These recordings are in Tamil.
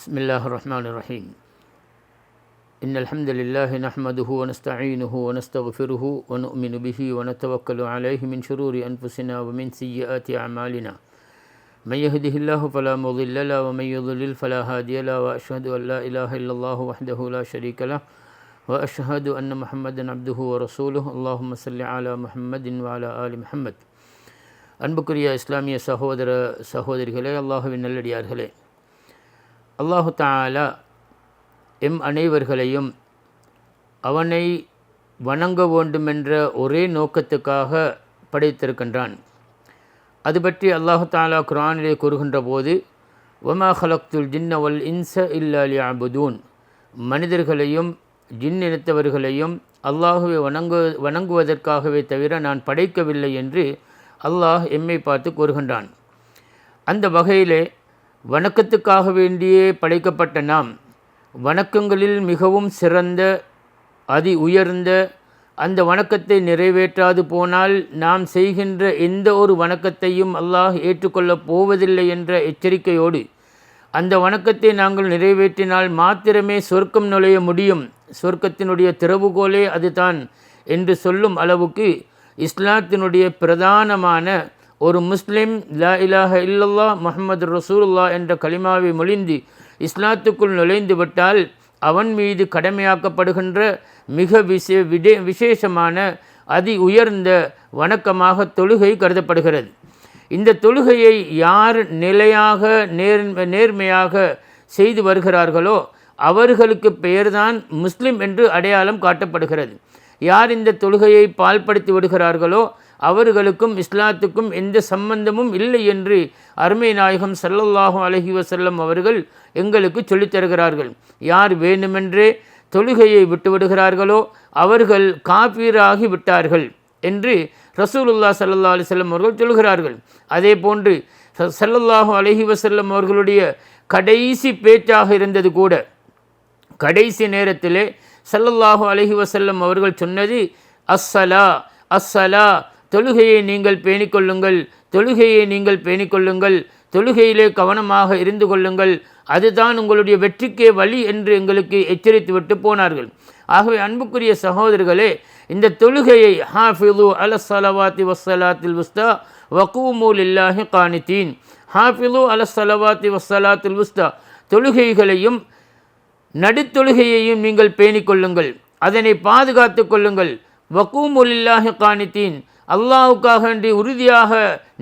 بسم الله الرحمن الرحيم. إن الحمد لله نحمده ونستعينه ونستغفره ونؤمن به ونتوكل عليه من شرور أنفسنا ومن سيئات أعمالنا. من يهده الله فلا مضل له ومن يضلل فلا هادي له وأشهد أن لا إله إلا الله وحده لا شريك له وأشهد أن محمدا عبده ورسوله. اللهم صل على محمد وعلى آل محمد. அன்புக்குரிய இஸ்லாமிய சகோதர சகோதரிகளே அல்லாஹுவின் நல்லடியார்களே. அல்லாஹு தாலா எம் அனைவர்களையும் அவனை வணங்க வேண்டுமென்ற ஒரே நோக்கத்துக்காக படைத்திருக்கின்றான். அது பற்றி அல்லாஹு தாலா குரானிலே கூறுகின்ற போது ஒமா ஹலக்துல் ஜின்னவல் இன்ச இல்லாலி அபுதூன் மனிதர்களையும் ஜின் இனத்தவர்களையும் அல்லாஹுவை வணங்கு வணங்குவதற்காகவே தவிர நான் படைக்கவில்லை என்று அல்லாஹ் எம்மை பார்த்து கூறுகின்றான். அந்த வகையிலே வணக்கத்துக்காக வேண்டியே படைக்கப்பட்ட நாம் வணக்கங்களில் மிகவும் சிறந்த அதி உயர்ந்த அந்த வணக்கத்தை நிறைவேற்றாது போனால் நாம் செய்கின்ற எந்த ஒரு வணக்கத்தையும் அல்லாஹ் ஏற்றுக்கொள்ளப் போவதில்லை என்ற எச்சரிக்கையோடு அந்த வணக்கத்தை நாங்கள் நிறைவேற்றினால் மாத்திரமே சொர்க்கம் நுழைய முடியும். சொர்க்கத்தினுடைய திறவுகோலே அதுதான் என்று சொல்லும் அளவுக்கு இஸ்லாத்தினுடைய பிரதானமான ஒரு முஸ்லிம் லா இலாஹ இல்லல்லா முஹம்மது ரசூலுல்லா என்ற கலிமாவை மொழிந்து இஸ்லாத்துக்குள் நுழைந்து விட்டால் அவன் மீது கடமையாக்கப்படுகின்ற மிக விசே விடே விசேஷமான அதி உயர்ந்த வணக்கமாக தொழுகை கருதப்படுகிறது. இந்த தொழுகையை யார் நிலையாக நேர் நேர்மையாக செய்து வருகிறார்களோ அவர்களுக்கு பெயர்தான் முஸ்லிம் என்று அடையாளம் காட்டப்படுகிறது. யார் இந்த தொழுகையை பால்படுத்தி விடுகிறார்களோ அவர்களுக்கும் இஸ்லாத்துக்கும் எந்த சம்பந்தமும் இல்லை என்று அருமை நாயகம் சல்லல்லாஹும் அலஹி வசல்லம் அவர்கள் எங்களுக்கு சொல்லித்தருகிறார்கள் யார் வேண்டுமென்றே தொழுகையை விட்டுவிடுகிறார்களோ அவர்கள் காப்பீராகி விட்டார்கள் என்று ரசூலுல்லா சல்லா அலிசல்லம் அவர்கள் சொல்கிறார்கள். அதே போன்று சல்லல்லாஹு அலஹி வசல்லம் அவர்களுடைய கடைசி பேச்சாக இருந்தது கூட கடைசி நேரத்திலே சல்லல்லாஹு அலஹி வசல்லம் அவர்கள் சொன்னது அஸ்ஸலா அஸ்ஸலா தொழுகையை நீங்கள் பேணிக்கொள்ளுங்கள். தொழுகையை நீங்கள் பேணிக்கொள்ளுங்கள். தொழுகையிலே கவனமாக இருந்து கொள்ளுங்கள். அதுதான் உங்களுடைய வெற்றிக்கே வழி என்று எங்களுக்கு எச்சரித்து விட்டு போனார்கள். ஆகவே அன்புக்குரிய சகோதரர்களே இந்த தொழுகையை ஹாஃபிது அல சலவாத்தி வசலாத்தில் உஸ்தா வக்கூமூல் இல்லாஹி காணித்தீன் ஹாஃபிது அல சலவாத்தி வசலாத்தில் உஸ்தா தொழுகைகளையும் நடுத்தொழுகையையும் நீங்கள் பேணிக்கொள்ளுங்கள். அதனை பாதுகாத்து கொள்ளுங்கள். வக்கூமுல்லாஹி காணித்தீன் அல்லாஹுக்காக வேண்டி உறுதியாக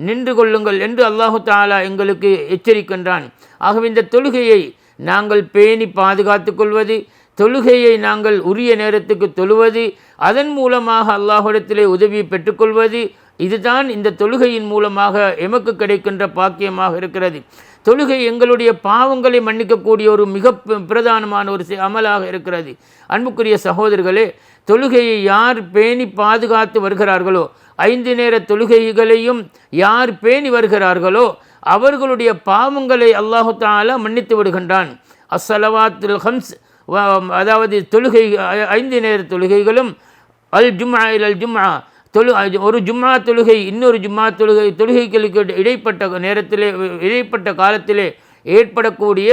நின்று கொள்ளுங்கள் என்று அல்லாஹு தாலா எங்களுக்கு எச்சரிக்கின்றான். ஆகவே இந்த தொழுகையை நாங்கள் பேணி பாதுகாத்து கொள்வது தொழுகையை நாங்கள் உரிய நேரத்துக்கு தொழுவது அதன் மூலமாக அல்லாஹிடத்திலே உதவி பெற்றுக்கொள்வது இதுதான் இந்த தொழுகையின் மூலமாக எமக்கு கிடைக்கின்ற பாக்கியமாக இருக்கிறது. தொழுகை எங்களுடைய பாவங்களை மன்னிக்கக்கூடிய ஒரு மிக பிரதானமான ஒரு அமலாக இருக்கிறது. அன்புக்குரிய சகோதரர்களே தொழுகையை யார் பேணி பாதுகாத்து வருகிறார்களோ ஐந்து நேர தொழுகைகளையும் யார் பேணி வருகிறார்களோ அவர்களுடைய பாவங்களை அல்லாஹு தாலா மன்னித்து விடுகின்றான். அஸ்ஸலவாத்துல் ஹம்ஸ் அதாவது தொழுகை ஐந்து நேர தொழுகைகளும் அல் ஜும்மா இல் அல் ஜும்மா தொழு ஒரு ஜும்மா தொழுகை இன்னொரு ஜும்மா தொழுகை தொழுகைகளுக்கு இடைப்பட்ட நேரத்திலே இடைப்பட்ட காலத்திலே ஏற்படக்கூடிய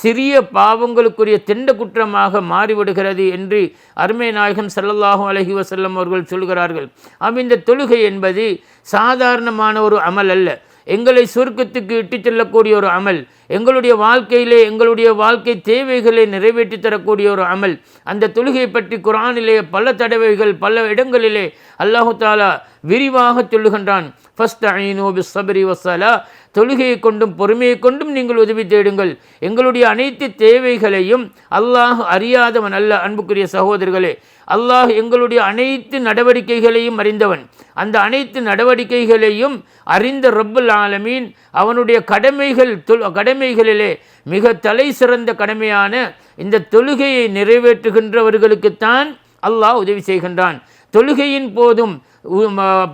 சிறிய பாவங்களுக்குரிய திண்ட குற்றமாக மாறிவிடுகிறது என்று அருமை நாயகம் சல்லல்லாஹூ அலஹி வசல்லம் அவர்கள் சொல்கிறார்கள். அவ் இந்த தொழுகை என்பது சாதாரணமான ஒரு அமல் அல்ல. எங்களை சுருக்கத்துக்கு இட்டு செல்லக்கூடிய ஒரு அமல் எங்களுடைய வாழ்க்கையிலே எங்களுடைய வாழ்க்கை தேவைகளை நிறைவேற்றி தரக்கூடிய ஒரு அமல். அந்த தொழுகை பற்றி குரானிலே பல தடவைகள் பல இடங்களிலே அல்லாஹு தாலா விரிவாக சொல்லுகின்றான். ஃபஸ்ட் ஐனோ பி சபரி வசலா தொழுகையை கொண்டும் பொறுமையை கொண்டும் நீங்கள் உதவி தேடுங்கள். எங்களுடைய அனைத்து தேவைகளையும் அல்லாஹ் அறியாதவன் அல்ல அன்புக்குரிய சகோதரர்களே அல்லாஹ் எங்களுடைய அனைத்து நடவடிக்கைகளையும் அறிந்தவன். அந்த அனைத்து நடவடிக்கைகளையும் அறிந்த ரப்புல் ஆலமீன் அவனுடைய கடமைகள் கடமைகளிலே மிக தலை சிறந்த கடமையான இந்த தொழுகையை நிறைவேற்றுகின்றவர்களுக்குத்தான் அல்லாஹ் உதவி செய்கின்றான். தொழுகையின் போதும்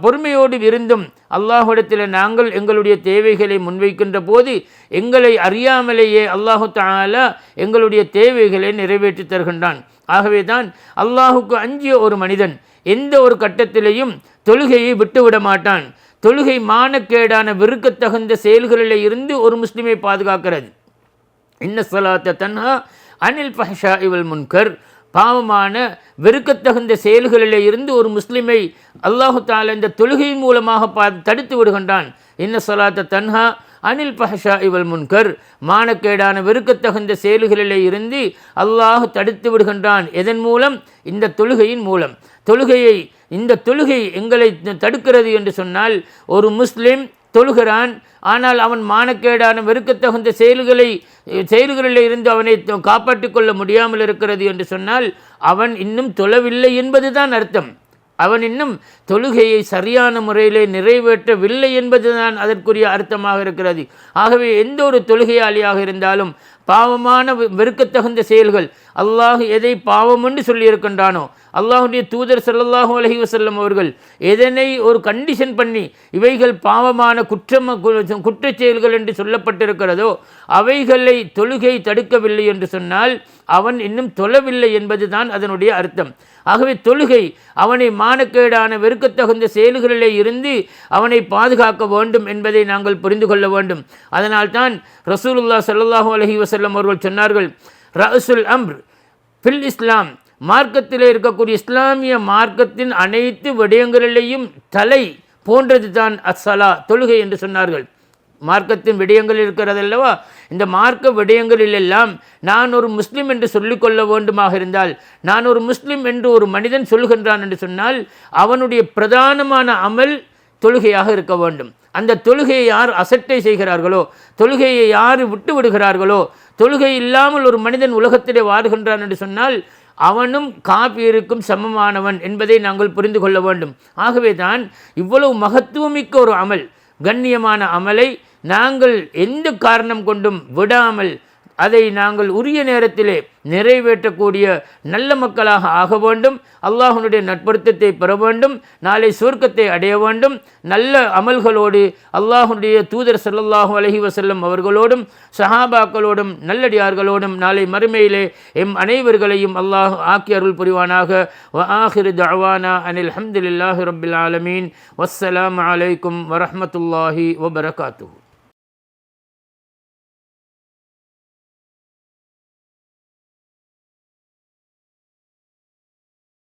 பொறுமையோடு இருந்தும் அல்லாஹுடத்தில் நாங்கள் எங்களுடைய தேவைகளை முன்வைக்கின்ற போது எங்களை அறியாமலேயே அல்லாஹு தாலா எங்களுடைய தேவைகளை நிறைவேற்றி தருகின்றான். ஆகவே தான் அல்லாஹுக்கு அஞ்சிய ஒரு மனிதன் எந்த ஒரு கட்டத்திலையும் தொழுகையை விட்டுவிட மாட்டான். தொழுகை மானக்கேடான விருக்கத்தகுந்த செயல்களில் இருந்து ஒரு முஸ்லிமை பாதுகாக்கிறது. இன்ன சலாத்த தன்ஹா அனில் பஹஷா இவள் முன்கர். பாவமான வெறுக்கத்தகுந்த செயல்களிலே இருந்து ஒரு முஸ்லிமை அல்லாஹு தால இந்த தொழுகையின் மூலமாக பா தடுத்து விடுகின்றான். இன்ன சலாத்த தன்ஹா அனில் பஹஷா இவள் முன்கர். மானக்கேடான வெறுக்கத்தகுந்த செயல்களிலே இருந்து அல்லாஹ் தடுத்து விடுகின்றான். எதன் மூலம்? இந்த தொழுகையின் மூலம். தொழுகையை இந்த தொழுகை எங்களை தடுக்கிறது என்று சொன்னால் ஒரு முஸ்லீம் தொழுகிறான். ஆனால் அவன் மானக்கேடான வெறுக்கத்தகுந்த செயல்களை செயல்களில் இருந்து அவனை காப்பாற்றிக் கொள்ள முடியாமல் இருக்கிறது என்று சொன்னால் அவன் இன்னும் தொழவில்லை என்பதுதான் அர்த்தம். அவன் இன்னும் தொழுகையை சரியான முறையிலே நிறைவேற்றவில்லை என்பதுதான் அதற்குரிய அர்த்தமாக இருக்கிறது. ஆகவே எந்த ஒரு தொழுகையாளியாக இருந்தாலும் பாவமான வெறுக்கத்தகுந்த செயல்கள் அல்லாஹ் எதை பாவம் என்று சொல்லியிருக்கின்றானோ அல்லாஹுடைய தூதர் சல்லாஹூ அலஹி வசல்லம் அவர்கள் எதனை ஒரு கண்டிஷன் பண்ணி இவைகள் பாவமான குற்றம் குற்றச் செயல்கள் என்று சொல்லப்பட்டிருக்கிறதோ அவைகளை தொழுகை தடுக்கவில்லை என்று சொன்னால் அவன் இன்னும் தொழவில்லை என்பதுதான் அதனுடைய அர்த்தம். ஆகவே தொழுகை அவனை மானக்கேடான வெறுக்கத்தகுந்த செயல்களிலே இருந்து அவனை பாதுகாக்க வேண்டும் என்பதை நாங்கள் புரிந்து கொள்ள வேண்டும். அதனால்தான் ரசூலுல்லா சல்லாஹூ அலஹி வசல்லம் அவர்கள் சொன்னார்கள் ரசுல் அம்ர் ஃபில் இஸ்லாம். மார்க்கத்தில் இருக்கக்கூடிய இஸ்லாமிய மார்க்கத்தின் அனைத்து விடயங்களிலேயும் தலை போன்றது தான் அஸ்ஸலா தொழுகை என்று சொன்னார்கள். மார்க்கத்தின் விடயங்கள் இருக்கிறதல்லவா? இந்த மார்க்க விடயங்களில் எல்லாம் நான் ஒரு முஸ்லீம் என்று சொல்லிக்கொள்ள வேண்டுமாக இருந்தால் நான் ஒரு முஸ்லீம் என்று ஒரு மனிதன் சொல்கின்றான் என்று சொன்னால் அவனுடைய பிரதானமான அமல் தொழுகையாக இருக்க வேண்டும். அந்த தொழுகையை யார் அசட்டை செய்கிறார்களோ தொழுகையை யார் விட்டு விடுகிறார்களோ தொழுகை இல்லாமல் ஒரு மனிதன் உலகத்திலே வாடுகின்றான் என்று சொன்னால் அவனும் காப்பீருக்கும் சமமானவன் என்பதை நாங்கள் புரிந்து கொள்ள வேண்டும். ஆகவே தான் இவ்வளவு மகத்துவமிக்க ஒரு அமல் கண்ணியமான அமலை நாங்கள் எந்த காரணம் கொண்டும் விடாமல் அதை நாங்கள் உரிய நேரத்திலே நிறைவேற்றக்கூடிய நல்ல மக்களாக ஆக வேண்டும். அல்லாஹனுடைய நட்படுத்தத்தை பெற வேண்டும். நாளை சுவர்க்கத்தை அடைய வேண்டும். நல்ல அமல்களோடு அல்லாஹனுடைய தூதர் சல்லாஹூ அலஹி வசல்லம் அவர்களோடும் சஹாபாக்களோடும் நல்லடியார்களோடும் நாளை மறுமையிலே எம் அனைவர்களையும் அல்லாஹ் ஆக்கி அருள் புரிவானாக. வ ஆஹிர் தவானா அனில் அஹமதுல்லாஹி ரபில் ஆலமீன். வஸ்ஸலாம் அலைக்கும் வரமத்துல்லாஹி வபரகாத்து